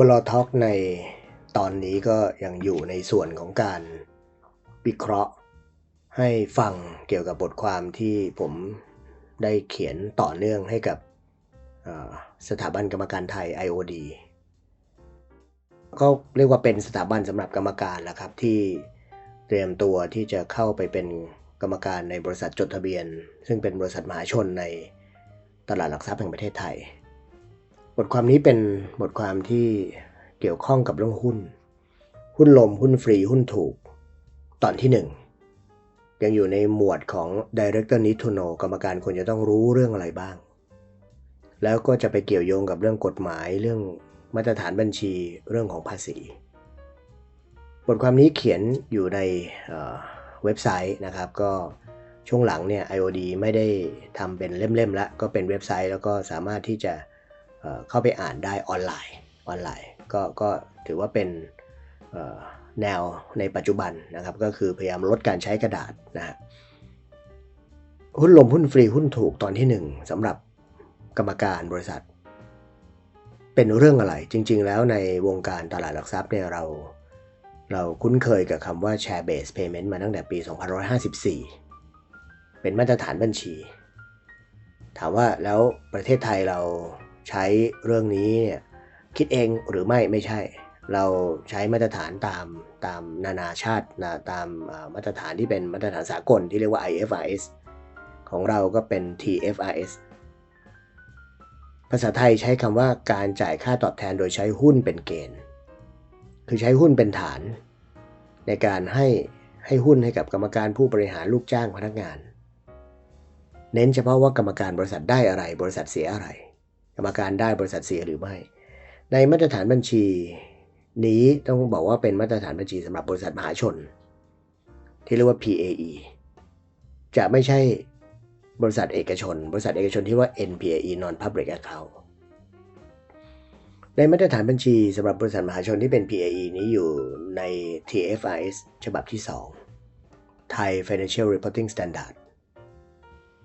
วลอท็อกในตอนนี้ก็ยังอยู่ในส่วนของการวิเคราะห์ ให้ฟังเกี่ยวกับบทความที่ผมได้เขียนต่อเนื่องให้กับสถาบันกรรมการไทย IOD ก็เรียกว่าเป็นสถาบันสำหรับกรรมการแล้วครับ ที่เตรียมตัวที่จะเข้าไปเป็นกรรมการในบริษัทจดทะเบียน ซึ่งเป็นบริษัทมหาชนในตลาดหลักทรัพย์แห่งประเทศไทย บทความนี้เป็นบทความที่เกี่ยวข้องกับเรื่องหุ้น หุ้นลม หุ้นฟรี หุ้นถูก ตอนที่ 1 ยังอยู่ในหมวดของ Director Need to Know กรรมการควรจะต้องรู้เรื่องอะไรบ้าง แล้วก็จะไปเกี่ยวโยงกับเรื่องกฎหมาย เรื่องมาตรฐานบัญชี เรื่องของภาษี บทความนี้เขียนอยู่ในเว็บไซต์นะครับก็ช่วงหลังเนี่ย IOD ไม่ได้ทำเป็นเล่มๆแล้ว ก็เป็นเว็บไซต์แล้วก็สามารถที่จะ เข้าไปอ่านได้ออนไลน์ออนไลน์ก็ก็ถือว่าเป็นแนวในปัจจุบันนะครับ ก็คือพยายามลดการใช้กระดาษนะฮะหุ้นลมหุ้นฟรีหุ้นถูกตอนที่ 1สำหรับกรรมการบริษัท เป็นเรื่องอะไรจริง ๆ แล้วในวงการตลาดหลักทรัพย์เนี่ยเราเราคุ้นเคยกับคำว่า share based payment มาตั้งแต่ปี 2554 เป็นมาตรฐานบัญชี ถามว่าแล้วประเทศไทยเรา ใช้เรื่องนี้เนี่ยคิดเองหรือไม่ไม่ใช่ เราใช้มาตรฐานตามตามนานาชาตินะตามมาตรฐานที่เป็นมาตรฐานสากลที่เรียกว่า IFRS ของเราก็เป็น TFRS ภาษาไทยใช้คำว่าการจ่ายค่าตอบแทนโดยใช้หุ้นเป็นเกณฑ์ คือใช้หุ้นเป็นฐาน ในการให้ให้หุ้นให้กับกรรมการผู้บริหารลูกจ้างพนักงาน เน้นเฉพาะว่ากรรมการบริษัทได้อะไรบริษัทเสียอะไร กรรมการได้บริษัทเสียหรือไม่ ในมาตรฐานบัญชีนี้ต้องบอกว่าเป็นมาตรฐานบัญชีสำหรับบริษัทมหาชน ที่เรียกว่า PAE จะไม่ใช่บริษัทเอกชน บริษัทเอกชนที่ว่า NPAE Non Public Account ในมาตรฐานบัญชีสำหรับบริษัทมหาชนที่เป็น PAE นี้อยู่ใน TFIS ฉบับที่ 2 Thai Financial Reporting Standard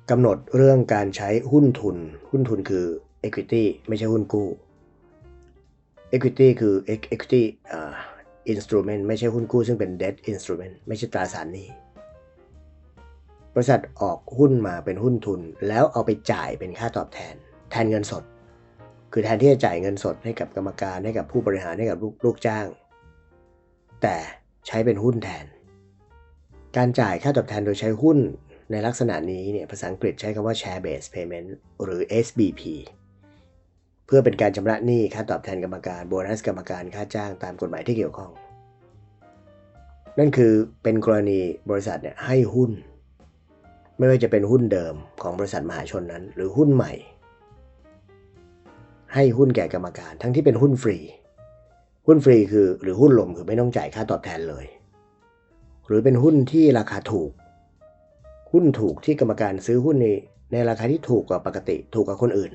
กำหนดเรื่องการใช้หุ้นทุน หุ้นทุนคือ Equity ไม่ใช่หุ้นกู้ equity คือ equity uh, instrument ไม่ใช่หุ้นกู้ซึ่งเป็น debt instrument ไม่ใช่ตราสารหนี้บริษัทออกหุ้นมาเป็นหุ้นทุน แล้วเอาไปจ่ายเป็นค่าตอบแทน แทนเงินสด คือแทนที่จะจ่ายเงินสดให้กับกรรมการให้กับผู้บริหารให้กับลลูกจ้าง แต่ใช้เป็นหุ้นแทน การจ่ายค่าตอบแทนโดยใช้หุ้นในลักษณะนี้เนี่ยภาษาอังกฤษใช้คำว่า share based payment หรือ SBP เพื่อเป็นการชำระหนี้ค่าตอบแทนกรรมการโบนัสกรรมการค่าจ้างตามกฎหมายที่เกี่ยวข้อง นั่นคือเป็นกรณีบริษัทเนี่ยให้หุ้น ไม่ว่าจะเป็นหุ้นเดิมของบริษัทมหาชนนั้น หรือหุ้นใหม่ ให้หุ้นแก่กรรมการทั้งที่เป็นหุ้นฟรี หุ้นฟรีคือหรือหุ้นลมคือไม่ต้องจ่ายค่าตอบแทนเลย หรือเป็นหุ้นที่ราคาถูก หุ้นถูกที่กรรมการซื้อหุ้นในในราคาที่ถูกกว่าปกติถูกกว่าคนอื่น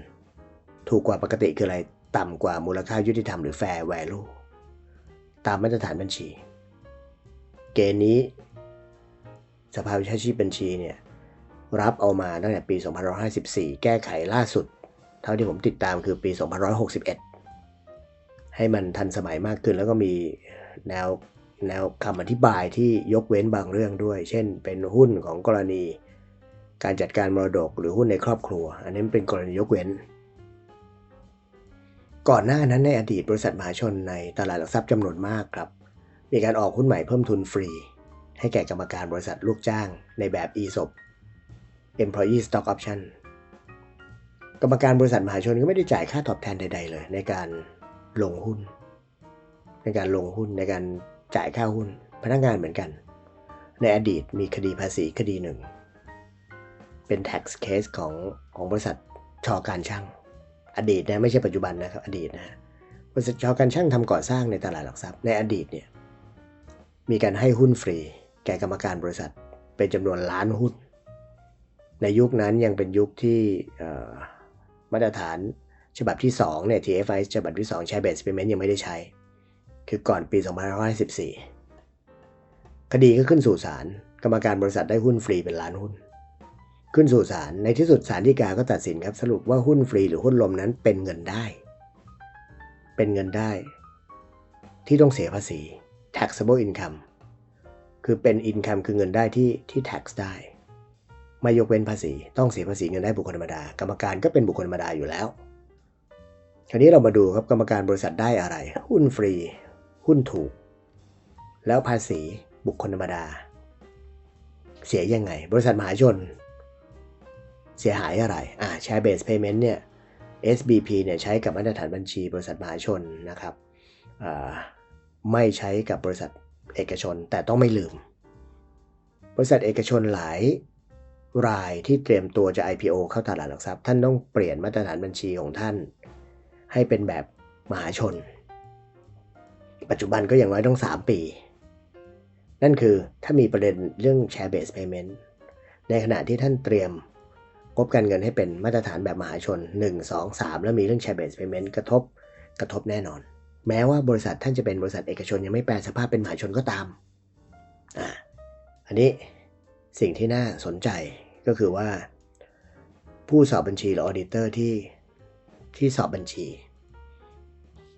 ถูกกว่าปกติคืออะไร ต่ำกว่ามูลค่ายุติธรรมหรือ fair value ตามมาตรฐานบัญชี เกณฑ์นี้สภาวิชาชีพบัญชีเนี่ยรับเอามาตั้งแต่ปี 2554 แก้ไขล่าสุด เท่าที่ผมติดตามคือปี 2561 ให้มันทันสมัยมากขึ้นแล้วก็มีแนวแนวคำอธิบายที่ยกเว้นบางเรื่องด้วย เช่น เป็นหุ้นของกรณี การจัดการมรดกหรือหุ้นในครอบครัว อันนี้เป็นกรณียกเว้น ก่อนหน้านั้นในอดีตบริษัทมหาชนในตลาดหลักทรัพย์จำนวนมากครับ มีการออกหุ้นใหม่เพิ่มทุนฟรี ให้แก่กรรมการบริษัทลูกจ้างในแบบ ESOP Employee Stock Option กรรมการบริษัทมหาชนก็ไม่ได้จ่ายค่าตอบแทนใด ๆ เลย ในการลงหุ้น ในการลงหุ้นในการจ่ายค่าหุ้น พนักงานเหมือนกัน ในอดีตมีคดีภาษีคดีหนึ่ง เป็น tax case ของของบริษัทชอการช่าง อดีตนะไม่ใช่ปัจจุบันนะครับอดีตนะบริษัทชาวการช่างทำก่อสร้างในตลาดหลักทรัพย์ในอดีตเนี่ยมีการให้หุ้นฟรี แก่กรรมการบริษัทเป็นจำนวนล้านหุ้น ในยุคนั้นยังเป็นยุคที่มาตรฐานฉบับที่2เนี่ย TFI ฉบับที่ 2 ใช้ Base Payment ยังไม่ได้ใช้ คือก่อนปี 2514คดีก็ขึ้นสู่ศาลกรรมการบริษัทได้หุ้นฟรีเป็นล้านหุ้น ขึ้นสู่ศาลในที่สุดศาลฎีกาก็ตัดสินครับสรุปว่าหุ้นฟรีหรือหุ้นลมนั้นเป็นเงินได้ เป็นเงินได้ ที่ต้องเสียภาษี taxable income คือเป็น income คือเงินได้ที่ที่ tax ได้ไม่ยกเว้นภาษี ต้องเสียภาษีเงินได้บุคคลธรรมดา กรรมการก็เป็นบุคคลธรรมดาอยู่แล้ว คราวนี้เรามาดูครับกรรมการบริษัทได้อะไร หุ้นฟรี หุ้นถูก แล้วภาษีบุคคลธรรมดา เสียยังไง บริษัทมหาชน เสียหายอะไรอ่า share based payment เนี่ย SBP เนี่ยใช้กับมาตรฐานบัญชีบริษัทมหาชนนะครับไม่ใช้กับบริษัทเอกชนแต่ต้องไม่ลืม บริษัทเอกชนหลายรายที่เตรียมตัวจะ IPO เข้าตลาดหลักทรัพย์ ท่านต้องเปลี่ยนมาตรฐานบัญชีของท่าน ให้เป็นแบบมหาชน ปัจจุบันก็อย่างน้อยต้อง 3 ปี นั่นคือถ้ามีประเด็นเรื่อง share based payment ในขณะที่ท่านเตรียม บการเงินให้เป็นมาตรฐานแบบมหาชน 1 2 3 แล้วมีเรื่อง share based payment กระทบกระทบแน่นอน แม้ว่าบริษัทท่านจะเป็นบริษัทเอกชนยังไม่แปลสภาพเป็นมหาชนก็ตามอ่าอันนี้สิ่งที่น่าสนใจก็คือว่า ผู้สอบบัญชีหรือออเดเตอร์ที่ที่สอบบัญชี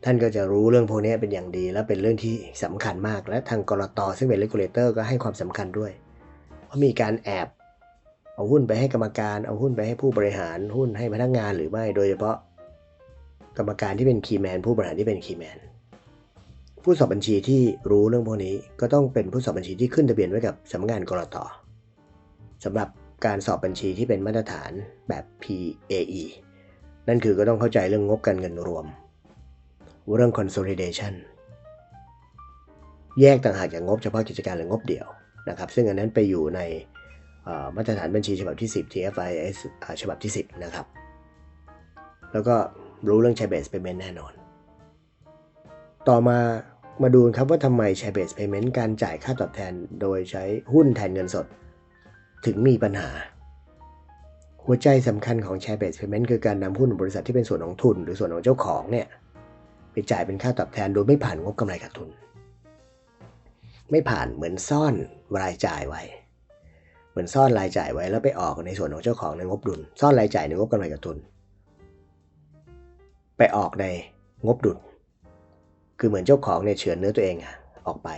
ท่านก็จะรู้เรื่องพวกนี้เป็นอย่างดี และเป็นเรื่องที่สำคัญมาก และทางกรตซึ่งเป็นเลกูลเลเตอร์ก็ให้ความสำคัญด้วย เพราะมีการแอบ เอาหุ้นไปให้กรรมการ เอาหุ้นไปให้ผู้บริหาร หุ้นให้พนักงงานหรือไม่ โดยเฉพาะ กรรมการที่เป็นคีย์แมน ผู้บริหารที่เป็นคีย์แมน ผู้สอบบัญชีที่รู้เรื่องพวกนี้ ก็ต้องเป็นผู้สอบบัญชีที่ขึ้นทะเบียนไว้กับสำนักงานกรตสำหรับการสอบบัญชีที่เป็นมาตรฐานแบบ PAE นั่นคือก็ต้องเข้าใจเรื่องงบการเงินรวม เรื่อง consolidation แยกต่างหากจากงบเฉพาะกิจการหรืองบเดี่ยวนะครับ ซึ่งอันนั้นไปอยู่ใน มาตรฐานบัญชีฉบับที่ 10 TFIS ฉบับที่ 10 นะครับ แล้วก็รู้เรื่อง share based payment แน่นอน ต่อมามาดูครับว่าทำไม share based payment การจ่ายค่าตอบแทนโดยใช้หุ้นแทนเงินสด ถึงมีปัญหา หัวใจสำคัญของ share based payment คือการนำหุ้นบริษัทที่เป็นส่วนของทุน หรือส่วนของเจ้าของเนี่ยไปจ่ายเป็นค่าตอบแทนโดยไม่ผ่านงบกำไรขาดทุน ไม่ผ่านเหมือนซ่อนรายจ่ายไว้ มือนซ่อนรายจ่ายไว้แล้วไปออกในส่วนของเจ้าของในงบดุล ซ่อนรายจ่ายในงบกำไรขาดทุน ไปออกในงบดุล คือเหมือนเจ้าของเนี่ยเฉือนเนื้อตัวเองออกไป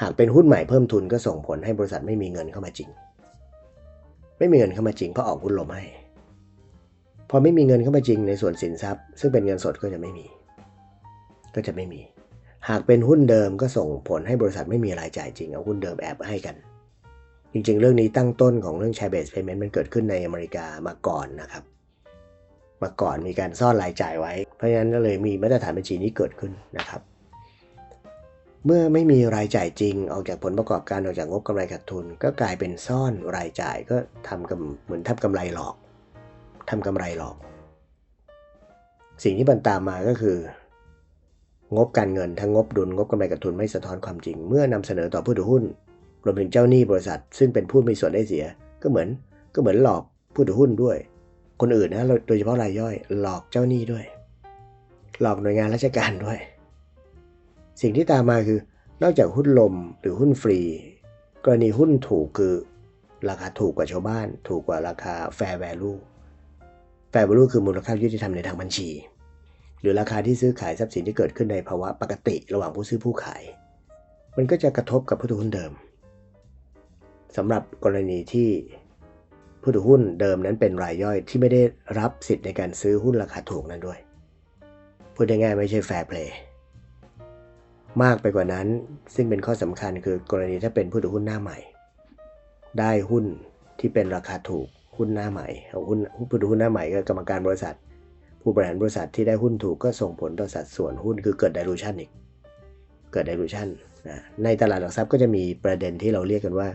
หากเป็นหุ้นใหม่เพิ่มทุนก็ส่งผลให้บริษัทไม่มีเงินเข้ามาจริง ไม่มีเงินเข้ามาจริงเพราะออกหุ้นลมให้ พอไม่มีเงินเข้ามาจริงในส่วนสินทรัพย์ ซึ่งเป็นเงินสดก็จะไม่มี ก็จะไม่มี หากเป็นหุ้นเดิมก็ส่งผลให้บริษัทไม่มีรายจ่ายจริงเอาหุ้นเดิมแอบให้กัน จริงๆ เรื่องนี้ตั้งต้นของเรื่อง share based payment มันเกิดขึ้นในอเมริกามาก่อนนะครับ มาก่อนมีการซ่อนรายจ่ายไว้ เพราะฉะนั้นก็เลยมีมาตรฐานบัญชีนี้เกิดขึ้นนะครับ เมื่อไม่มีรายจ่ายจริง ออกจากผลประกอบการออกจากงบกำไรขาดทุน ก็กลายเป็นซ่อนรายจ่ายก็ทำกับเหมือนทำกำไรหลอกทำกำไรหลอก สิ่งที่บันตามมาก็คืองบการเงินทั้งงบดุลงบกำไรขาดทุนไม่สะท้อนความจริง เมื่อนำเสนอต่อผู้ถือหุ้น รวมถึงเจ้าหนี้บริษัท ซึ่งเป็นผู้มีส่วนได้เสีย ก็เหมือนก็เหมือนหลอกผู้ถือหุ้นด้วย คนอื่นนะโดยเฉพาะรายย่อย หลอกเจ้าหนี้ด้วย หลอกหน่วยงานราชการด้วย สิ่งที่ตามมาคือนอกจากหุ้นลมหรือหุ้นฟรี กรณีหุ้นถูกคือราคาถูกกว่าชาวบ้าน ถูกกว่าราคา fair value fair value คือมูลค่ายุติธรรมในทางบัญชี หรือราคาที่ซื้อขายทรัพย์สินที่เกิดขึ้นในภาวะปกติ ระหว่างผู้ซื้อผู้ขาย มันก็จะกระทบกับผู้ถือหุ้นเดิม สำหรับกรณีที่ผู้ถือหุ้นเดิมนั้นเป็นรายย่อยที่ไม่ได้รับสิทธิ์ในการซื้อหุ้นราคาถูกนั้นด้วย พูดง่ายๆไม่ใช่แฟร์เพลย์มากไปกว่านั้นซึ่งเป็นข้อสำคัญคือกรณีถ้าเป็นผู้ถือหุ้นหน้าใหม่ ได้หุ้นที่เป็นราคาถูกหุ้นหน้าใหม่หุ้นผู้ถือหุ้นหน้าใหม่ก็กรรมการบริษัท ผู้บริหารบริษัทที่ได้หุ้นถูกก็ส่งผลต่อสัดส่วนหุ้นคือเกิด dilution อีก เกิด dilution นในตลาดหลักทรัพย์ก็จะมีประเด็นที่เราเรียกกันว่า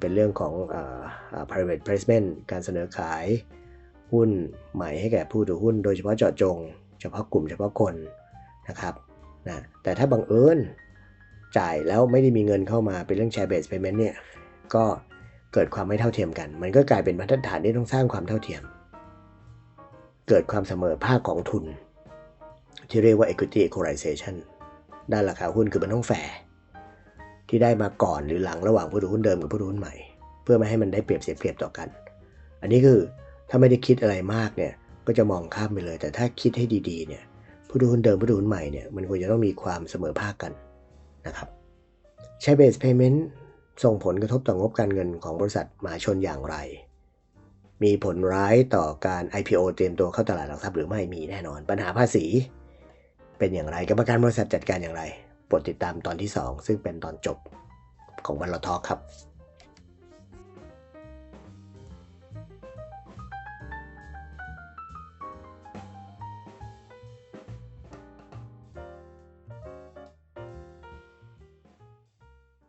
เป็นเรื่องของ private placement การเสนอขายหุ้นใหม่ให้แก่ผู้ถือหุ้น โดยเฉพาะเจาะจง เฉพาะกลุ่มเฉพาะคนนะครับนะแต่ถ้าบังเอิญจ่ายแล้วไม่ได้มีเงินเข้ามาเป็นเรื่อง share based payment เนี่ยก็เกิดความไม่เท่าเทียมกัน มันก็กลายเป็นมาตรฐานที่ต้องสร้างความเท่าเทียม เกิดความเสมอภาคของทุน ที่เรียกว่า equity equalization ด้านราคาหุ้นคือมันต้องแฟร์ ที่ได้มาก่อนหรือหลังระหว่างผู้ถือหุ้นเดิมกับผู้ถือหุ้นใหม่ เพื่อไม่ให้มันได้เปรียบเสียเปรียบต่อกัน อันนี้คือถ้าไม่ได้คิดอะไรมากเนี่ยก็จะมองข้ามไปเลย แต่ถ้าคิดให้ดีๆเนี่ยผู้ถือหุ้นเดิมผู้ถือหุ้นใหม่เนี่ยมันควรจะต้องมีความเสมอภาคกันนะครับใช้เบสเพย์เมนต์ส่งผลกระทบต่องบการเงินของบริษัทมหาชนอย่างไร มีผลร้ายต่อการ IPO เตรียมตัวเข้าตลาดหลักทรัพย์หรือไม่มีแน่นอน ปัญหาภาษี เป็นอย่างไรกรรมการบริษัทจัดการอย่างไร ปรดติดตามตอนที่ 2 ซึ่งเป็นตอนจบของวันเราทอครับ